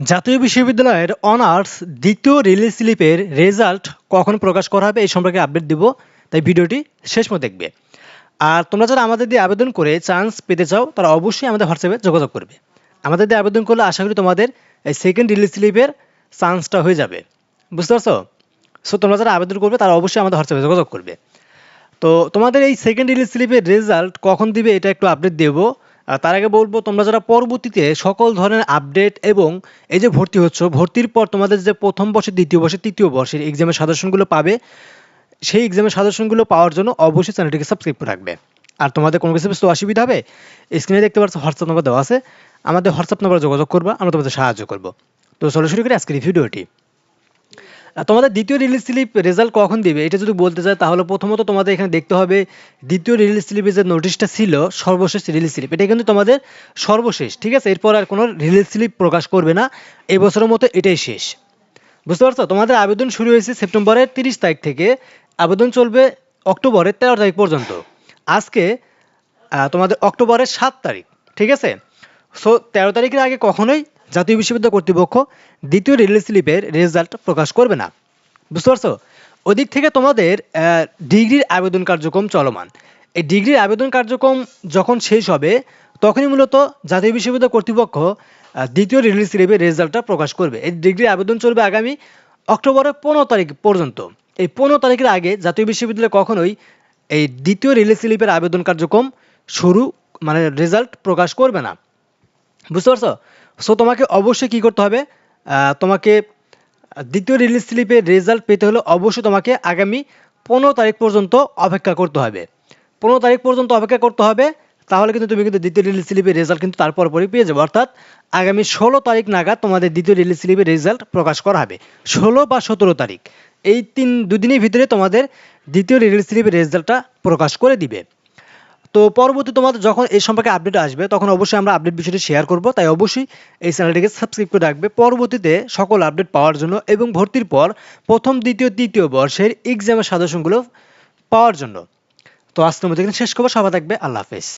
জাতীয় বিশ্ববিদ্যালয়ের অনার্স দ্বিতীয় রিলিজ স্লিপের রেজাল্ট কখন প্রকাশ করা হবে এই সম্পর্কে আপডেট দিব, তাই ভিডিওটি শেষ পর্যন্ত দেখবে। আর তোমরা যারা আমাদের দিয়ে আবেদন করে চান্স পেতে চাও, তারা অবশ্যই আমাদের হোয়াটসঅ্যাপে যোগাযোগ করবে। আমাদের দিয়ে আবেদন করলে আশা করি তোমাদের এই সেকেন্ড রিলিজ স্লিপের চান্সটা হয়ে যাবে। বুঝতে পারছ? সো তোমরা যারা আবেদন করবে, তারা অবশ্যই আমাদের হোয়াটসঅ্যাপে যোগাযোগ করবে। তো তোমাদের এই সেকেন্ড রিলিজ স্লিপের রেজাল্ট কখন দিবে, এটা একটু আপডেট দেবো। তার আগে বলব, তোমরা যারা পরবর্তীতে সকল ধরনের আপডেট এবং এই যে ভর্তি হচ্ছ, ভর্তির পর তোমাদের যে প্রথম বর্ষে, দ্বিতীয় বর্ষে, তৃতীয় বর্ষের এক্সামের সাজেশনগুলো পাবে, সেই এক্সামের সাজেশনগুলো পাওয়ার জন্য অবশ্যই চ্যানেলটিকে সাবস্ক্রাইব করে রাখবে। আর তোমাদের কোনো কিছু বুঝতে অসুবিধা হবে স্ক্রিনে দেখতে পাচ্ছ হোয়াটসঅ্যাপ নাম্বার দেওয়া আছে, আমাদের হোয়াটসঅ্যাপ নাম্বারে যোগাযোগ করবা, আমরা তোমাদের সাহায্য করব। তো চলো শুরু করি আজকের এই ভিডিওটি তোমাদের দ্বিতীয় রিলিজ স্লিপ রেজাল্ট কখন দিবে? এটা যদি বলতে চাই তাহলে প্রথমত তোমাদের এখানে দেখতে হবে দ্বিতীয় রিলিজ স্লিপে যে নোটিশটা ছিল, সর্বশেষ রিলিজ স্লিপ এটা কিন্তু তোমাদের সর্বশেষ, ঠিক আছে? এরপর আর কোনো রিলিজ স্লিপ প্রকাশ করবে না এই বছরের মতো এটাই শেষ। বুঝতে পারছ? তোমাদের আবেদন শুরু হয়েছে সেপ্টেম্বরের তিরিশ তারিখ থেকে, আবেদন চলবে অক্টোবরের তেরো তারিখ পর্যন্ত। আজকে তোমাদের অক্টোবরের সাত তারিখ, ঠিক আছে? সো তেরো তারিখের আগে কখনোই জাতীয় বিশ্ববিদ্যালয় কর্তৃপক্ষ দ্বিতীয় রিলিজ স্লিপের রেজাল্ট প্রকাশ করবে না। বুঝতে পারছ? ওদিক থেকে তোমাদের ডিগ্রির আবেদন কার্যক্রম চলমান। এই ডিগ্রির আবেদন কার্যক্রম যখন শেষ হবে, তখনই মূলত জাতীয় বিশ্ববিদ্যালয় কর্তৃপক্ষ দ্বিতীয় রিলিজ স্লিপের রেজাল্টটা প্রকাশ করবে। এই ডিগ্রির আবেদন চলবে আগামী অক্টোবরের পনেরো তারিখ পর্যন্ত। এই পনেরো তারিখের আগে জাতীয় বিশ্ববিদ্যালয় কখনোই এই দ্বিতীয় রিলিজ স্লিপের আবেদন কার্যক্রম শুরু মানে রেজাল্ট প্রকাশ করবে না। বুঝতে পারছ? সো তোমাকে অবশ্যই কি করতে হবে? তোমাকে দ্বিতীয় রিলিজ স্লিপের রেজাল্ট পেতে হলে অবশ্যই তোমাকে আগামী পনেরো তারিখ পর্যন্ত অপেক্ষা করতে হবে। পনেরো তারিখ পর্যন্ত অপেক্ষা করতে হবে, তাহলে কিন্তু তুমি কিন্তু দ্বিতীয় রিলিজ স্লিপের রেজাল্ট কিন্তু তারপর পরই পেয়ে যাবে। অর্থাৎ আগামী ষোলো তারিখ নাগাদ তোমাদের দ্বিতীয় রিলিজ স্লিপের রেজাল্ট প্রকাশ করা হবে। ষোলো বা সতেরো তারিখ, এই তিন, দুদিনের ভিতরে তোমাদের দ্বিতীয় রিলিজ স্লিপের রেজাল্টটা প্রকাশ করে দিবে। তো পরবর্তী তোমাদের যখন এই সম্পর্কে আপডেট আসবে, তখন অবশ্যই আমরা আপডেট বিষয়টি শেয়ার করব। তাই অবশ্যই এই চ্যানেলটিকে সাবস্ক্রাইব করে রাখবে। পরবর্তীতে সকল আপডেট পাওয়ার জন্য এবং ভর্তির পর প্রথম, দ্বিতীয়, তৃতীয় বর্ষের এক্সামের সাজেশনগুলো পাওয়ার জন্য। তো আজ তোমাদের এখানে শেষ খবর সবাই থাকবে। আল্লাহ হাফেজ।